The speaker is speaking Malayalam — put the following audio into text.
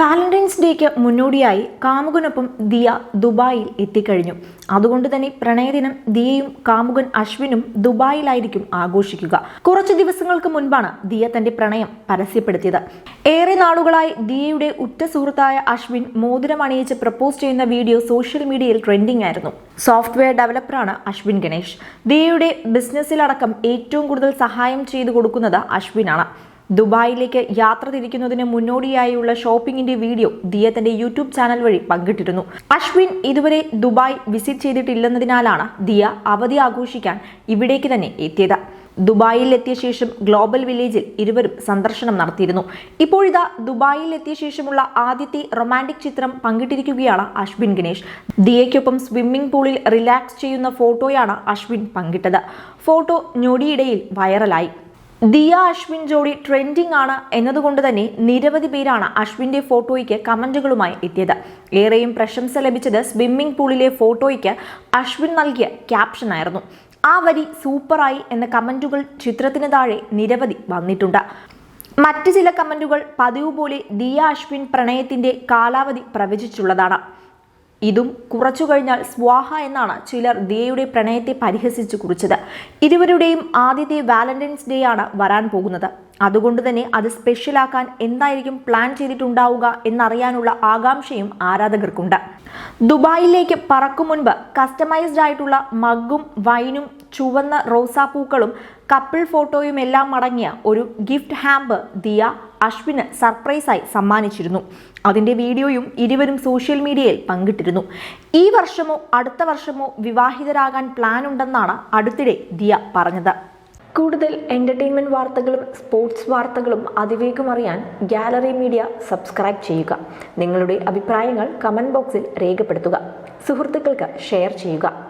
വാലന്റൈൻസ് ഡേക്ക് മുന്നോടിയായി കാമുകനൊപ്പം ദിയ ദുബായിൽ എത്തിക്കഴിഞ്ഞു. അതുകൊണ്ട് തന്നെ പ്രണയദിനം ദിയയും കാമുകൻ അശ്വിനും ദുബായിലായിരിക്കും ആഘോഷിക്കുക. കുറച്ചു ദിവസങ്ങൾക്ക് മുൻപാണ് ദിയ തന്റെ പ്രണയം പരസ്യപ്പെടുത്തിയത്. ഏറെ നാളുകളായി ദിയയുടെ ഉറ്റ സുഹൃത്തായ അശ്വിൻ മോതിരം അണിയിച്ച് പ്രപ്പോസ് ചെയ്യുന്ന വീഡിയോ സോഷ്യൽ മീഡിയയിൽ ട്രെൻഡിംഗ് ആയിരുന്നു. സോഫ്റ്റ്വെയർ ഡെവലപ്പറാണ് അശ്വിൻ ഗണേഷ്. ദിയയുടെ ബിസിനസ്സിലടക്കം ഏറ്റവും കൂടുതൽ സഹായം ചെയ്തു കൊടുക്കുന്നത് അശ്വിനാണ്. ദുബായിലേക്ക് യാത്ര തിരിക്കുന്നതിന് മുന്നോടിയായുള്ള ഷോപ്പിംഗിന്റെ വീഡിയോ ദിയ തന്റെ യൂട്യൂബ് ചാനൽ വഴി പങ്കിട്ടിരുന്നു. അശ്വിൻ ഇതുവരെ ദുബായ് വിസിറ്റ് ചെയ്തിട്ടില്ലെന്നതിനാലാണ് ദിയ അവധി ആഘോഷിക്കാൻ ഇവിടേക്ക് തന്നെ എത്തിയത്. ദുബായിൽ എത്തിയ ശേഷം ഗ്ലോബൽ വില്ലേജിൽ ഇരുവരും സന്ദർശനം നടത്തിയിരുന്നു. ഇപ്പോഴിതാ ദുബായിൽ എത്തിയ ശേഷമുള്ള ആദ്യത്തെ റൊമാന്റിക് ചിത്രം പങ്കിട്ടിരിക്കുകയാണ് അശ്വിൻ ഗണേഷ്. ദിയയ്ക്കൊപ്പം സ്വിമ്മിംഗ് പൂളിൽ റിലാക്സ് ചെയ്യുന്ന ഫോട്ടോയാണ് അശ്വിൻ പങ്കിട്ടത്. ഫോട്ടോ ഞൊടിയിടയിൽ വൈറലായി. ദിയ അശ്വിൻ ജോഡി ട്രെൻഡിംഗ് ആണ് എന്നതുകൊണ്ട് തന്നെ നിരവധി പേരാണ് അശ്വിന്റെ ഫോട്ടോയ്ക്ക് കമന്റുകളുമായി എത്തിയത്. ഏറെയും പ്രശംസ ലഭിച്ചത് സ്വിമ്മിംഗ് പൂളിലെ ഫോട്ടോയ്ക്ക് അശ്വിൻ നൽകിയ ക്യാപ്ഷനായിരുന്നു ആ വരി സൂപ്പറായി എന്ന കമന്റുകൾ ചിത്രത്തിന് താഴെ നിരവധി വന്നിട്ടുണ്ട്. മറ്റ് ചില കമന്റുകൾ പതിവ് പോലെ ദിയ അശ്വിൻ പ്രണയത്തിന്റെ കാലാവധി പ്രവചിച്ചുള്ളതാണ്. ഇതും കുറച്ചു കഴിഞ്ഞാൽ സ്വാഹ എന്നാണ് ചിലർ ദിയയുടെ പ്രണയത്തെ പരിഹസിച്ച് കുറിച്ചത്. ഇരുവരുടെയും ആദ്യത്തെ വാലന്റൈൻസ് ഡേ ആണ് വരാൻ പോകുന്നത്. അതുകൊണ്ട് തന്നെ അത് സ്പെഷ്യലാക്കാൻ എന്തായിരിക്കും പ്ലാൻ ചെയ്തിട്ടുണ്ടാവുക എന്നറിയാനുള്ള ആകാംക്ഷയും ആരാധകർക്കുണ്ട്. ദുബായിലേക്ക് പറക്കും മുൻപ് കസ്റ്റമൈസ്ഡ് ആയിട്ടുള്ള മഗ്ഗും വൈനും ചുവന്ന റോസാപ്പൂക്കളും കപ്പിൾ ഫോട്ടോയും എല്ലാം അടങ്ങിയ ഒരു ഗിഫ്റ്റ് ഹാമ്പ് ദിയ അശ്വിന് സർപ്രൈസായി സമ്മാനിച്ചിരുന്നു. അതിന്റെ വീഡിയോയും ഇരുവരും സോഷ്യൽ മീഡിയയിൽ പങ്കിട്ടിരുന്നു. ഈ വർഷമോ അടുത്ത വർഷമോ വിവാഹിതരാകാൻ പ്ലാൻ ഉണ്ടെന്നാണ് അടുത്തിടെ ദിയ പറഞ്ഞത്. കൂടുതൽ എന്റർടൈൻമെന്റ് വാർത്തകളും സ്പോർട്സ് വാർത്തകളും അതിവേഗം അറിയാൻ ഗാലറി മീഡിയ സബ്സ്ക്രൈബ് ചെയ്യുക. നിങ്ങളുടെ അഭിപ്രായങ്ങൾ കമന്റ് ബോക്സിൽ രേഖപ്പെടുത്തുക. സുഹൃത്തുക്കൾക്ക് ഷെയർ ചെയ്യുക.